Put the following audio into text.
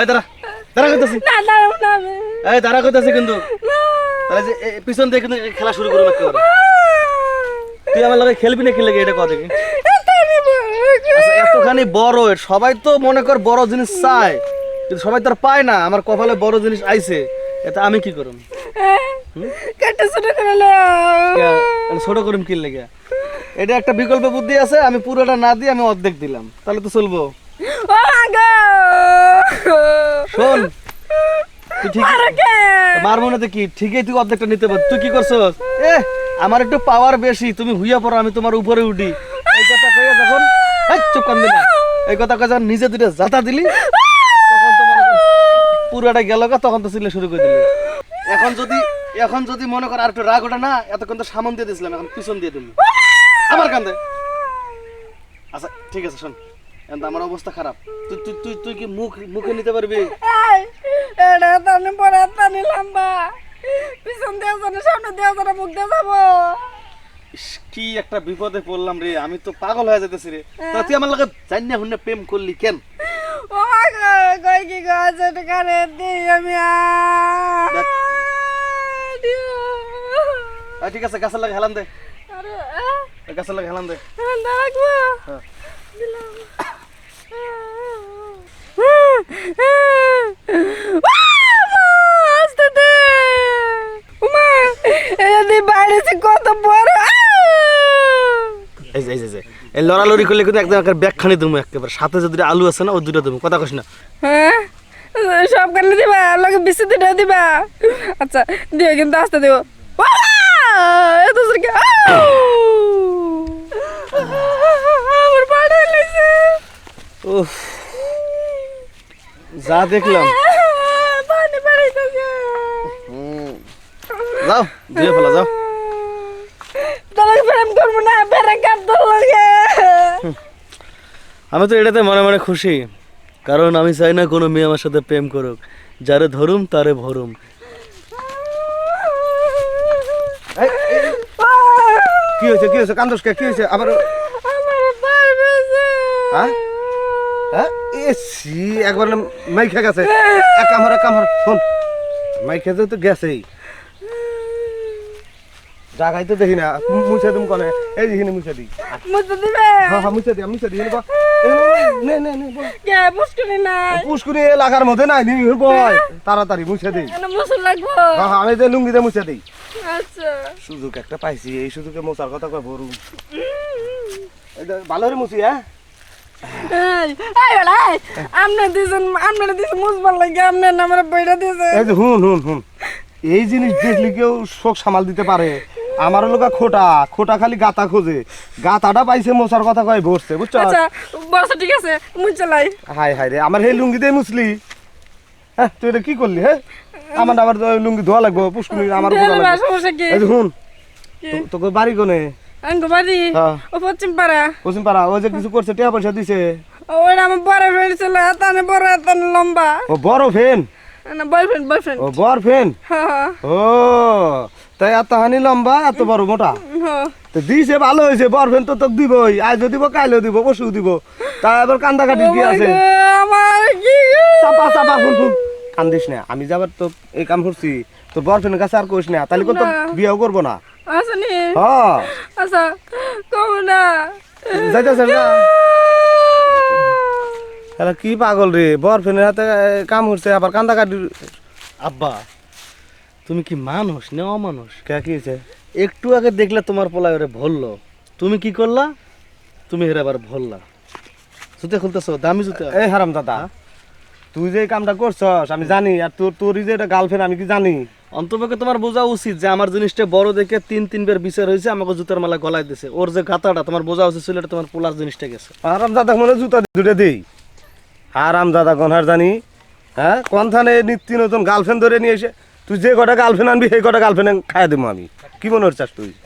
এই দাঁড়া। দাঁড়া করতেছি। না না না আমি এই দাঁড়া করতেছি কিন্তু। তাহলে যে পিছন কিন্তু খেলা শুরু করব একেবারে তুই আমার লগে খেলবি না খেলে এটা কথা আচ্ছা এতখানি বড় সবাই তো মনে কর বড় জিনিস চায়। কিন্তু সবাই তো আর পায় না আমার কপালে বড় জিনিস আইছে। এটা আমি কি কেটে ছোট করে নাও। ছোট করুম কি লেগে? এটা একটা বিকল্প বুদ্ধি আছে আমি পুরোটা না দিয়ে আমি অর্ধেক দিলাম। তাহলে তো চলবো। ও আগো শোন তুই ঠিক আরে কে? তো কি? ঠিকই তুই অর্ধেকটা নিতে পার তুই কি করছস? এ আমার একটু পাওয়ার বেশি তুমি হুইয়া পড়ো আমি তোমার উপরে উঠি। এই কথা কইয়া যখন এই চুপ কান দিলা এই কথা কয়ে যখন নিজে দুটো জাতা দিলি তখন পুরোটা গেল তখন তো চিল্লা শুরু করে দিলি। এখন যদি এখন যদি মনে কর আর একটু রাগ ওঠে না এতক্ষণ তো সামন দিয়ে দিয়েছিলাম এখন পিছন দিয়ে দিলি। আমার কান্দে। আচ্ছা ঠিক আছে শোন। আমার অবস্থা খারাপ। তুই তুই তুই তুই কি মুখ মুখে নিতে পারবি? এটা তানি পরে তানি লম্বা পিছন দিয়ে জানে সামনে দিয়ে জানে মুখ দিয়ে যাব। কি একটা বিপদে পড়লাম রে আমি তো পাগল হয়ে যেতেছি রে। তা তুই আমার লগে জান্না হুন্নে প্রেম করলি কেন? ও কই কি গো আছে কারে দিই আমি আহ, ঠিক আছে গাছের লাগে হেলান দে। আরে গাছের লাগে হেলান দে। রাখব হ্যাঁ। দিলাম। কত বড় এই এই এই এই লড়ালড়ি করলে কিন্তু একদম একটা খানি দেবো একেবারে। সাথে যদি আলু আছে না ওই দুটো দেবো কথা কস না। হ্যাঁ সব কানে দিবা লগে বেশি দিটা দিবা। আচ্ছা দিও কিন্তু, আস্তে দিও। এত সরকে উফ। যা দেখলাম। যাও দিয়ে ফেলা যাও। আমি তো এটাতে মনে মনে খুশি কারণ আমি চাই না কোনো মেয়ে আমার সাথে প্রেম করুক। যারে ধরুম তারে ভরুম। কি হয়েছে কি হয়েছে? কান্দোস কে? কি হয়েছে? আবার আমার পারবেছে হ্যাঁ হ্যাঁ এ সি একবার না মাই খেয়ে গেছে। এক কামড় এক কামড় শোন। মাই খেয়ে তো গেছেই। জাগাই তো দেখি না মুছে দিম কনে। এই দেখি মুছে মুছে দিবে? হ্যাঁ হ্যাঁ মুছে মুছে নে নে নে কে নাই? এলাকার মধ্যে নাই নি বয় তাড়াতাড়ি মুছে এনে মুসুর লাগবো। হ্যাঁ হ্যাঁ আমি যে লুঙ্গিতে মুছে দিই। আচ্ছা। সুযোগ একটা পাইছি এই সুযোগে মোচার কথা কয় ভরু ভালো করে মুছি হ্যাঁ? এই জিনিস দেখলে কেউ শোক সামাল দিতে পারে। আমার লোকা খোটা খোটা খালি গাতা খোঁজে। গাতাটা পাইছে মোচার কথা কয় ভরছে বুঝছ? আচ্ছা বস ঠিক আছে মুছে লাই হাই হাই রে আমার সেই লুঙ্গি দিয়ে মুছলি? হ্যাঁ তুই এটা কি করলি হ্যাঁ? আমার আবার লুঙ্গি ধোয়া লাগবো পুষ্কুনি আমার তোকে বাড়ি কোনে? আঙ্গো বাড়ি? হ্যাঁ। ও পশ্চিম পাড়া পশ্চিম পাড়া ওই যে কিছু করছে টাকা পয়সা দিছে। ওইটা আমার বড় ফ্রেন্ড ছিল তানে বড় তানে লম্বা। ও বড় ফেন না বয়ফ্রেন্ড বয়ফ্রেন্ড ও বড় হ্যাঁ ও তাই এত হানি লম্বা এত বড় মোটা? হ্যাঁ। তো দিছে ভালো হয়েছে বরফেন তো তোকে দিবই। আজও দিব কাইলেও দিব পরশু দিব। তা এবার কান্দা কাটি কি আছে? আমার কি চাপা চাপা ফুল ফুল। কান্দিস না আমি যাবার তো এই কাম করছি তোর বরফেনের কাছে আর কইস না তাহলে কত না। বিয়েও করব না। আসনি হ্যাঁ। আচ্ছা কম না। না? কি পাগল রে? বরফেনের হাতে কাম করছে আবার কান্দা কাটি আব্বা তুমি কি মানুষ না অমানুষ? কে কি হয়েছে? একটু আগে দেখলে তোমার পোলায় ওরে ভরলো। তুমি কি করলা? তুমি হেরে আবার ভরলা। জুতে খুলতেছো দামি জুতে। এই হারাম দাদা তুই যে কামটা করছস আমি জানি। আর তোর তোর যে এটা গার্লফ্রেন্ড আমি কি জানি? অন্তপক্ষে তোমার বোঝা উচিত যে আমার জিনিসটা বড় দেখে তিন তিনবার বিচার হয়েছে আমাকে জুতার মালা গলায় দিছে। ওর যে গাতাটা তোমার বোঝা উচিত ছিল এটা তোমার পোলার জিনিসটা গেছে। আরাম দাদা মনে জুতা দুটো দিই আরাম দাদা গনহার জানি? হ্যাঁ? কোন থানে নিত্য নতুন গার্লফ্রেন্ড ধরে নিয়ে এসে তুই যে কটা গার্লফ্রেন্ড আনবি সেই কটা গার্লফ্রেন্ড খাইয়া দেবো আমি। কি মনে হচ্ছে তুই?